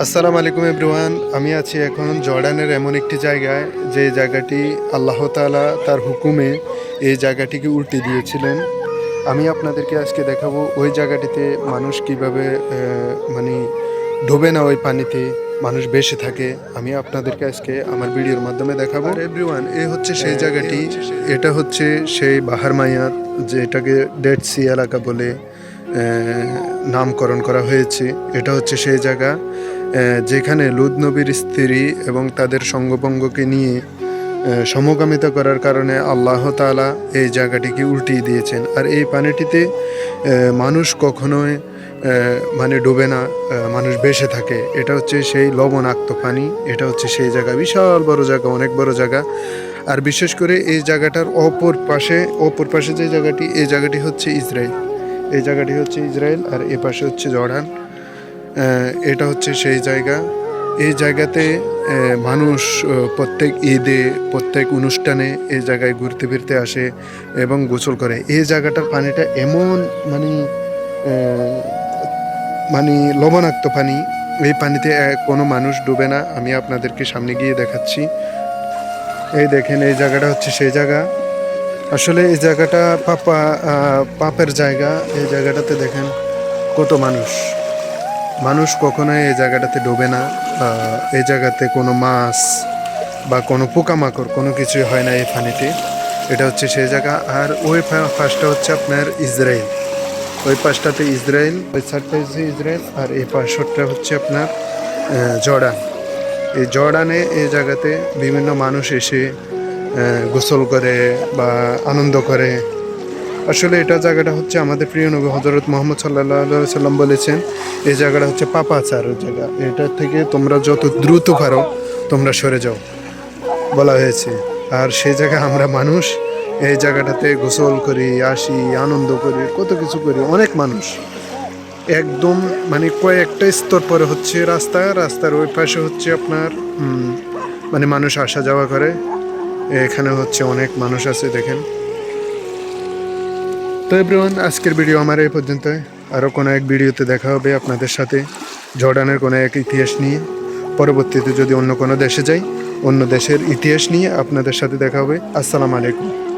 আসসালামু আলাইকুম এভরিওয়ান আমি আছি এখন জর্ডানের এমন একটি জায়গায় যে জায়গাটি আল্লাহ তাআলা তার হুকুমে এই জায়গাটিকে উল্টে দিয়েছিলেন। আমি আপনাদেরকে আজকে দেখাবো ওই জায়গাটিতে মানুষ কীভাবে মানে ডোবে না ওই পানিতে মানুষ বেশি থাকে। আমি আপনাদেরকে আজকে আমার ভিডিওর মাধ্যমে দেখাবো। এভরিওয়ান এ হচ্ছে সেই জায়গাটি। এটা হচ্ছে সেই বাহার মায়াত যেটাকে ডেড সি এলাকা বলে। নামকরণ করা হয়েছে। এটা হচ্ছে সেই জায়গা। যেখানে লুদ নবীর স্ত্রী এবং তাদের সঙ্গপঙ্গকে নিয়ে সমকামিতা করার কারণে আল্লাহ তাআলা এই জায়গাটিকে উল্টিয়ে দিয়েছেন। আর এই পানিটিতে মানুষ কখনোই মানে ডুবে না মানুষ বেসে থাকে। এটা হচ্ছে সেই লবণাক্ত পানি। এটা হচ্ছে সেই জায়গা। বিশাল বড় জায়গা, অনেক বড় জায়গা। আর বিশেষ করে এই জায়গাটার অপর পাশে অপর পাশে যে জায়গাটি, এই জায়গাটি হচ্ছে ইসরায়েল এই জায়গাটি হচ্ছে ইসরায়েল আর এ পাশে হচ্ছে জর্ডান। এটা হচ্ছে সেই জায়গা। এই জায়গাতে মানুষ প্রত্যেক ঈদে, প্রত্যেক অনুষ্ঠানে এই জায়গায় ঘুরতে ফিরতে আসে এবং গোসল করে। এই জায়গাটার পানিটা এমন মানে মানে লবণাক্ত পানি। এই পানিতে কোনো মানুষ ডুবে না। আমি আপনাদেরকে সামনে গিয়ে দেখাচ্ছি। এই দেখেন, এই জায়গাটা হচ্ছে সেই জায়গা। আসলে এই জায়গাটা পাপা পাপের জায়গা। এই জায়গাটাতে দেখেন কত মানুষ। মানুষ কখনোই এই জায়গাটাতে ডোবে না। এই জায়গাতে কোনো মাছ বা কোনো পোকামাকড় কোনো কিছু হয় না এই পানিতে এটা হচ্ছে সেই জায়গা। আর ওই পাশটা হচ্ছে আপনার ইসরায়েল। ওই পাশটাতে ইসরায়েল, ওই সাইডটা হচ্ছে ইসরায়েল, আর এই পাশটা হচ্ছে আপনার জর্ডান। এই জর্ডানে এই জায়গাতে বিভিন্ন মানুষ এসে গোসল করে বা আনন্দ করে। আসলে এটা জায়গাটা হচ্ছে আমাদের প্রিয় নবী হজরত মোহাম্মদ সাল্লাহ সাল্লাম বলেছেন, এই জায়গাটা হচ্ছে পাপা পাপাচারের জায়গা। এটা থেকে তোমরা যত দ্রুত পারো, তোমরা সরে যাও, বলা হয়েছে। আর সেই জায়গায় আমরা মানুষ, এই জায়গাটাতে গোসল করি, আসি, আনন্দ করি, কত কিছু করি, অনেক মানুষ। একদম মানে কয়েকটা স্তর পরে হচ্ছে রাস্তা, রাস্তার ওই পাশে হচ্ছে আপনার মানে মানুষ আসা যাওয়া করে। এখানে হচ্ছে অনেক মানুষ আছে, দেখেন। তো এভরিওয়ান আজকের ভিডিও আমার এই পর্যন্ত আরও কোনো এক ভিডিওতে দেখা হবে আপনাদের সাথে, জর্ডানের কোনো এক ইতিহাস নিয়ে। পরবর্তীতে যদি অন্য কোনো দেশে যাই, অন্য দেশের ইতিহাস নিয়ে আপনাদের সাথে দেখা হবে। আসসালামু আলাইকুম।